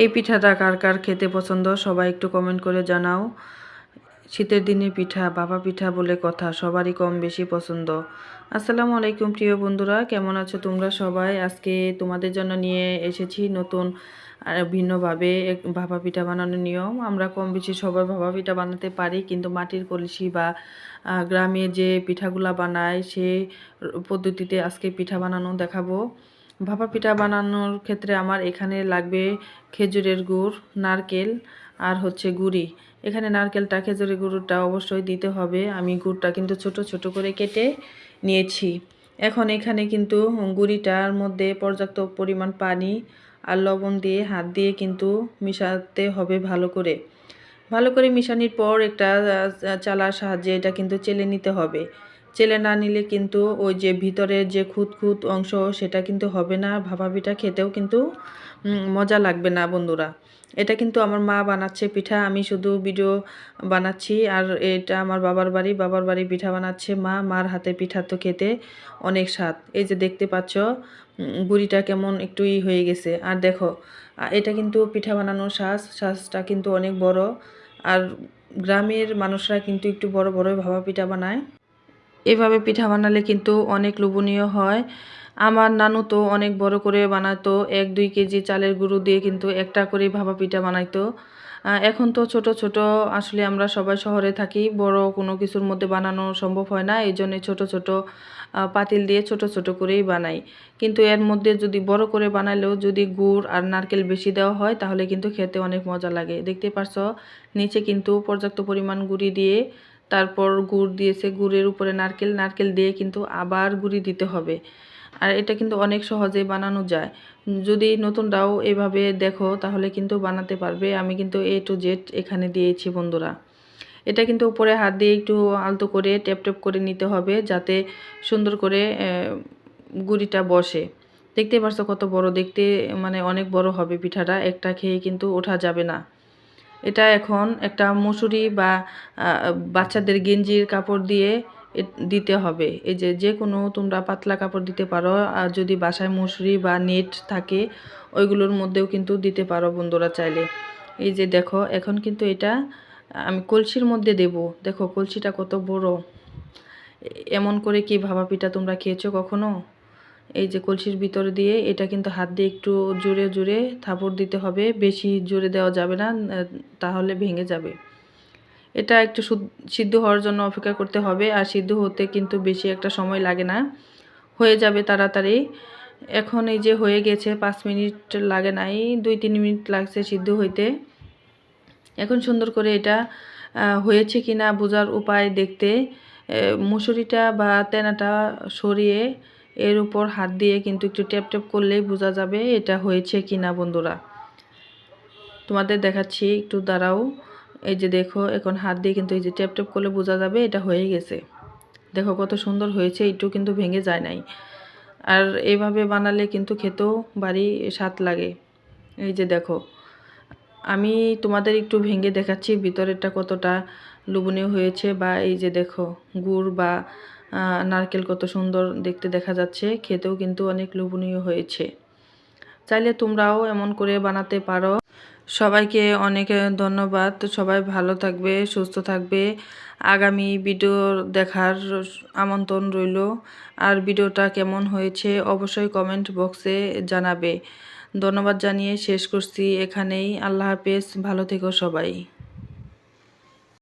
এই পিঠাটা কার কার খেতে পছন্দ সবাই একটু কমেন্ট করে জানাও। শীতের দিনে পিঠা, বাবা পিঠা বলে কথা সবারই কম বেশি পছন্দ। আসসালামু আলাইকুম প্রিয় বন্ধুরা, কেমন আছো তোমরা সবাই? আজকে তোমাদের জন্য নিয়ে এসেছি নতুন ভিন্নভাবে ভাপা পিঠা বানানোর নিয়ম। আমরা কম বেশি সবাই ভাপা পিঠা বানাতে পারি, কিন্তু মাটির কলসি বা গ্রামে যে পিঠাগুলা বানায় সে পদ্ধতিতে আজকে পিঠা বানানো দেখাবো। ভাপা পিঠা বানানোর ক্ষেত্রে আমার এখানে লাগবে খেজুরের গুড়, নারকেল আর হচ্ছে গুড়ি। এখানে নারকেলটা, খেজুরের গুড়টা অবশ্যই দিতে হবে। আমি গুড়টা কিন্তু ছোট ছোট করে কেটে নিয়েছি। এখন এখানে কিন্তু গুড়িটার মধ্যে পর্যাপ্ত পরিমাণ পানি আর লবণ দিয়ে, হাত দিয়ে কিন্তু মিশাতে হবে ভালো করে। ভালো করে মিশানোর পর একটা চালার সাহায্যে এটা কিন্তু চেলে নিতে হবে। চেলে না নিলে কিন্তু ওই যে ভিতরের যে খুঁত খুঁত অংশ, সেটা কিন্তু হবে না। ভাপা পিঠা খেতেও কিন্তু মজা লাগবে না বন্ধুরা। এটা কিন্তু আমার মা বানাচ্ছে পিঠা, আমি শুধু ভিডিও বানাচ্ছি। আর এটা আমার বাবার বাড়ি বাবার বাড়ি পিঠা বানাচ্ছে মা। মার হাতে পিঠা তো খেতে অনেক স্বাদ। এই যে দেখতে পাচ্ছ গুড়িটা কেমন একটু ই হয়ে গেছে। আর দেখো এটা কিন্তু পিঠা বানানোর শ্বাস শ্বাসটা কিন্তু অনেক বড়। আর গ্রামের মানুষরা কিন্তু একটু বড় বড় ভাপা পিঠা বানায়। এভাবে পিঠা বানালে কিন্তু অনেক লোভনীয় হয়। আমার নানু তো অনেক বড় করে বানাতো, এক দুই কেজি চালের গুঁড়ো দিয়ে কিন্তু একটা করে ভাপা পিঠা বানাইতো। এখন তো ছোট ছোট, আসলে আমরা সবাই শহরে থাকি, বড় কোনো কিছুর মধ্যে বানানো সম্ভব হয় না, এই জন্য ছোট ছোট পাতিল দিয়ে ছোট ছোট করেই বানাই। কিন্তু এর মধ্যে যদি বড় করে বানালেও যদি গুড় আর নারকেল বেশি দেওয়া হয়, তাহলে কিন্তু খেতে অনেক মজা লাগে। দেখতে পারছ? নিচে কিন্তু পর্যাপ্ত পরিমাণ গুঁড়ি দিয়ে তারপর গুড় দিয়েছে, গুড়ের উপরে নারকেল নারকেল দিয়ে কিন্তু আবার গুঁড়ি দিতে হবে। আর এটা কিন্তু অনেক সহজে বানানো যায়। যদি নতুনরাও এভাবে দেখো, তাহলে কিন্তু বানাতে পারবে। আমি কিন্তু এ টু জেড এখানে দিয়েছি বন্ধুরা। এটা কিন্তু উপরে হাত দিয়ে একটু আলতো করে ট্যাপ ট্যাপ করে নিতে হবে, যাতে সুন্দর করে গুঁড়িটা বসে। দেখতে পারছ কত বড়, দেখতে মানে অনেক বড় হবে পিঠাটা। একটা খেয়ে কিন্তু ওঠা যাবে না। এটা এখন একটা মুসুরি বা বাচ্চাদের গেঞ্জির কাপড় দিয়ে দিতে হবে। এই যে যে কোনো তোমরা পাতলা কাপড় দিতে পারো, আর যদি বাসায় মুসুরি বা নেট থাকে, ওইগুলোর মধ্যেও কিন্তু দিতে পারো বন্ধুরা চাইলে। এই যে দেখো, এখন কিন্তু এটা, আমি কলসির মধ্যে দেব। দেখো, কলসিটা কত বড়। এমন করে কি ভাপা পিঠা তোমরা খেয়েছো কখনো? এই যে কলসির ভিতর দিয়ে এটা কিন্তু হাত দিয়ে একটু জোরে জোরে থাপড় দিতে হবে, বেশি জোরে দেওয়া যাবে না তাহলে ভেঙে যাবে। এটা একটু সিদ্ধ হওয়ার জন্য অপেক্ষা করতে হবে, আর সিদ্ধ হতে কিন্তু বেশি একটা সময় লাগে না। হয়ে যাবে তাড়াতাড়ি। এখন এই যে হয়ে গেছে পাঁচ মিনিট লাগে নাই, দুই তিন মিনিট লাগছে সিদ্ধ হইতে। এখন সুন্দর করে এটা হয়েছে কি না বোঝার উপায় দেখতে মুসুরিটা বা তেনাটা সরিয়ে এর উপর হাত দিয়ে কিন্তু একটু ট্যাপ ট্যাপ করলেই বোঝা যাবে এটা হয়েছে কি না বন্ধুরা। তোমাদের দেখাচ্ছি, একটু দাঁড়াও। এই যে দেখো, এখন হাত দিয়ে কিন্তু এই যে ট্যাপ ট্যাপ করলে বোঝা যাবে এটা হয়ে গেছে। দেখো কত সুন্দর হয়েছে একটু কিন্তু ভেঙে যায় নাই। আর এইভাবে বানালে কিন্তু খেতেও বাড়ি স্বাদ লাগে। এই যে দেখো, আমি তোমাদের একটু ভেঙে দেখাচ্ছি ভিতরেরটা কতটা লোভনীয় হয়েছে বা এই যে দেখো, গুড় বা নারকেল কত সুন্দর দেখতে দেখা যাচ্ছে, খেতেও কিন্তু অনেক লোভনীয় হয়েছে। চাইলে তোমরাও এমন করে বানাতে পারো। সবাইকে অনেক ধন্যবাদ, সবাই ভালো থাকবে, সুস্থ থাকবে। আগামী ভিডিও দেখার আমন্ত্রণ রইল। আর ভিডিওটা কেমন হয়েছে অবশ্যই কমেন্ট বক্সে জানাবে। ধন্যবাদ জানিয়ে শেষ করছি এখানেই। আল্লাহ হাফেজ, ভালো থেকো সবাই।